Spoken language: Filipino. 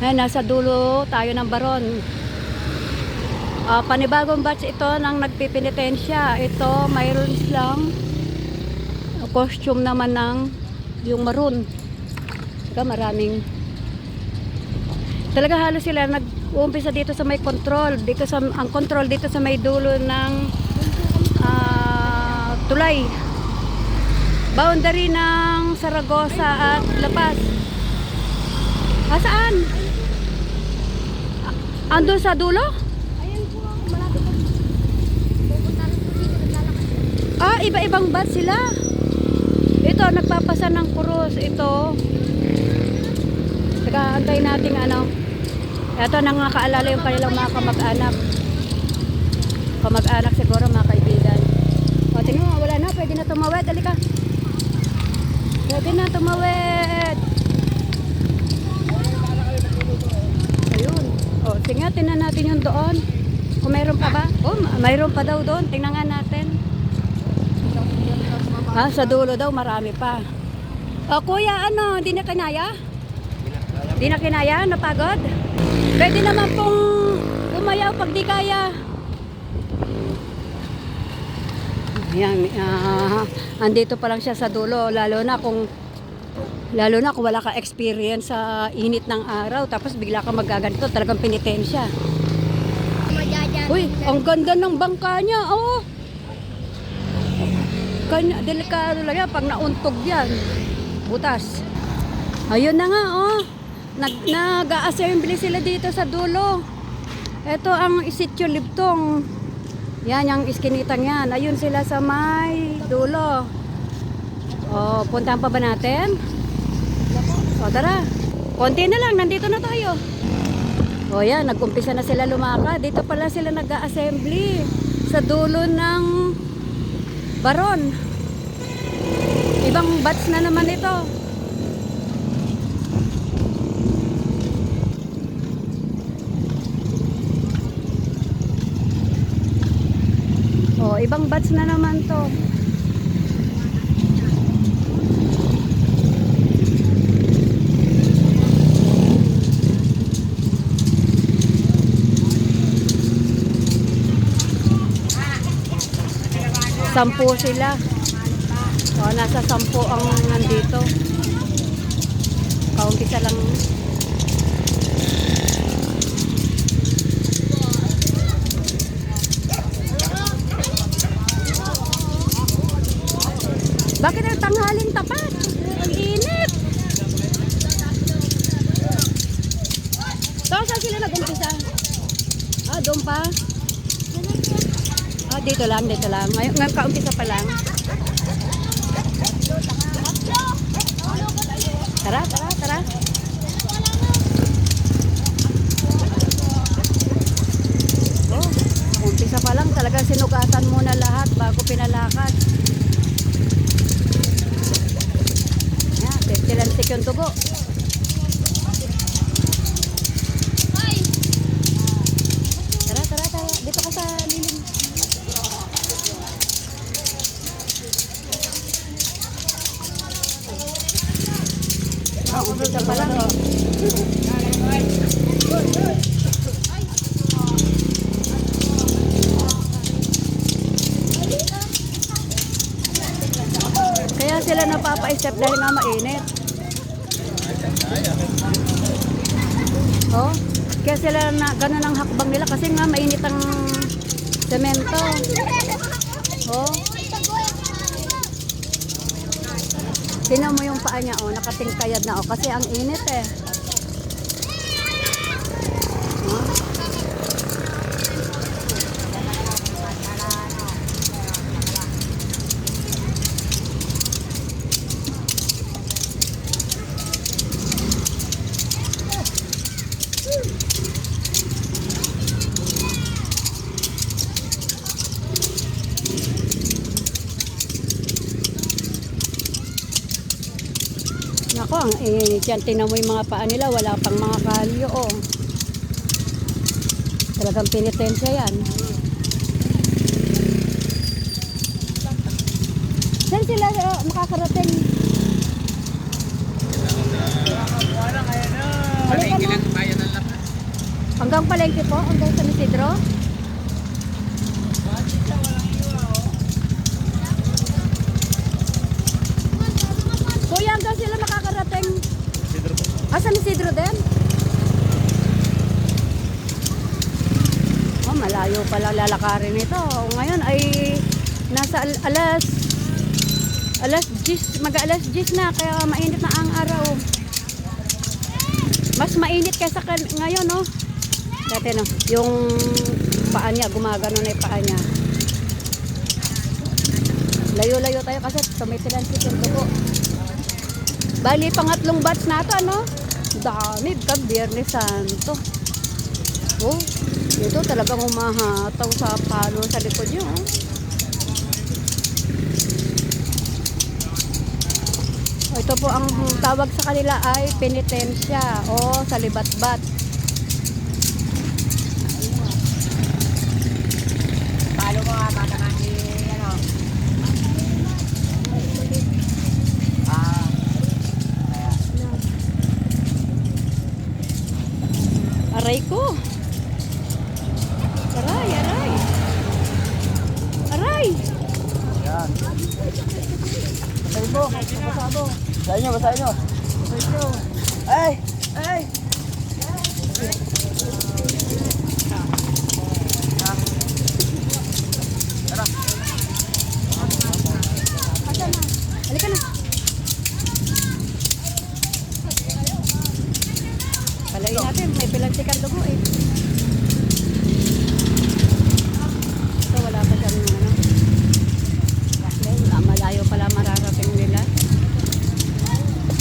Ayan, nasa dulo tayo ng baron. Ah, panibagong batch ito ng nagpipinitensya. Ito, mayroon silang costume naman ng yung maroon. Saka maraming talaga halos sila nag-uumpisa dito sa may control dito sa ang control dito sa may dulo ng ah, tulay boundary ng Saragosa at La Paz ah, saan? Andun sa dulo? Ayan po, malapit na. Pupunta rin po dito, naglalakad. ah, iba-ibang bat sila. Ito, nagpapasa ng kurus. Ito. Saka antayin natin ano. Ito nangakaalala yung kanilang mga kamag-anak. Kamag-anak siguro mga kaibigan. O tingnan mo wala na. Pwede na tumawid. Halika. Pwede na tumawid ayun o tingnan natin yung doon kung mayroon pa ba oh ma- mayroon pa daw doon tingnan nga natin ah sa dulo daw marami pa o kuya ano hindi na kinaya Di na kinaya? Napagod? Pwede naman pong umayaw pag di kaya. Ayan, ah, andito pa lang siya sa dulo. Lalo na kung lalo na kung wala ka experience sa init ng araw tapos bigla ka magaganito talagang. Magyayari. Uy, ang ganda ng bangka niya. Oo. Kanya, delikado lang yan pag nauntog yan. Butas. Ayun na nga, oh. Nag, nag-assembly sila dito sa dulo. Ito ang isityo libtong. Yan, yung iskinitang yan. Ayun sila sa may dulo. Oh, puntahan pa ba natin? O, tara. Konti na lang, nandito na tayo. O yan, nag-umpisa na sila lumakad. Dito pala sila nag-assembly sa dulo ng baron. Ibang batch na naman ito. O, ibang batch na naman to. Sampu sila. O, nasa sampu ang nandito. Kaumpisa lang. Bakit ang tanghaling tapat? Ang init. Saan sila nag-umpisa? Ah, doon pa? Ah, dito lang, dito lang. Ngayon, ngayon kaumpisa pa lang. Tara, tara, tara. Oh, umpisa pa lang talagang sinugatan muna lahat bago pinalakad. Yan, testilantik yung tubo. Tara, tara, tara. Dito ka sa lilim. Ah, umpisa pa lang. oh. Kaya sila napapa-step dahil nga mainit. Oh, kaya sila na ganun ang hakbang nila kasi nga mainit ang semento. Oh, tingnan mo yung paa niya oh, nakatingkayad na oh kasi ang init eh. Nako, ang init yan. Tingnan mo yung mga paa nila. Wala pang mga kalyo, oh. Talagang pinitensya yan. Saan sila uh, makakarating? Palengke lang tayo Hanggang palengke po, hanggang San Isidro. Kuya, hanggang sila makakarating. Ah, San Isidro din? Oh, malayo pala lalakarin ito. Ngayon ay nasa al- alas alas 10, mag alas 10 na kaya mainit na ang araw. Mas mainit kaysa ngayon, no? Dati, no? Yung paa niya, gumagano na yung paa niya. Layo-layo tayo kasi tumitilan si dugo. Bali, pangatlong batch na ito, ano? Dami, ka, Biyernes Santo. Oh, ito talagang umahataw sa palo sa likod niyo. oh. Oh, Ito po ang tawag sa kanila ay penitensya o salibat-bat. Palo ko nga, baka nga si, ano. Ah. Kaya, Aray ko. Aray, aray. Aray. yan. Basahin mo, basahin mo. Basahin nyo, basahin nyo. Basahin nyo. Ay! Ay! Palayin natin. May pilang si Cardugo eh.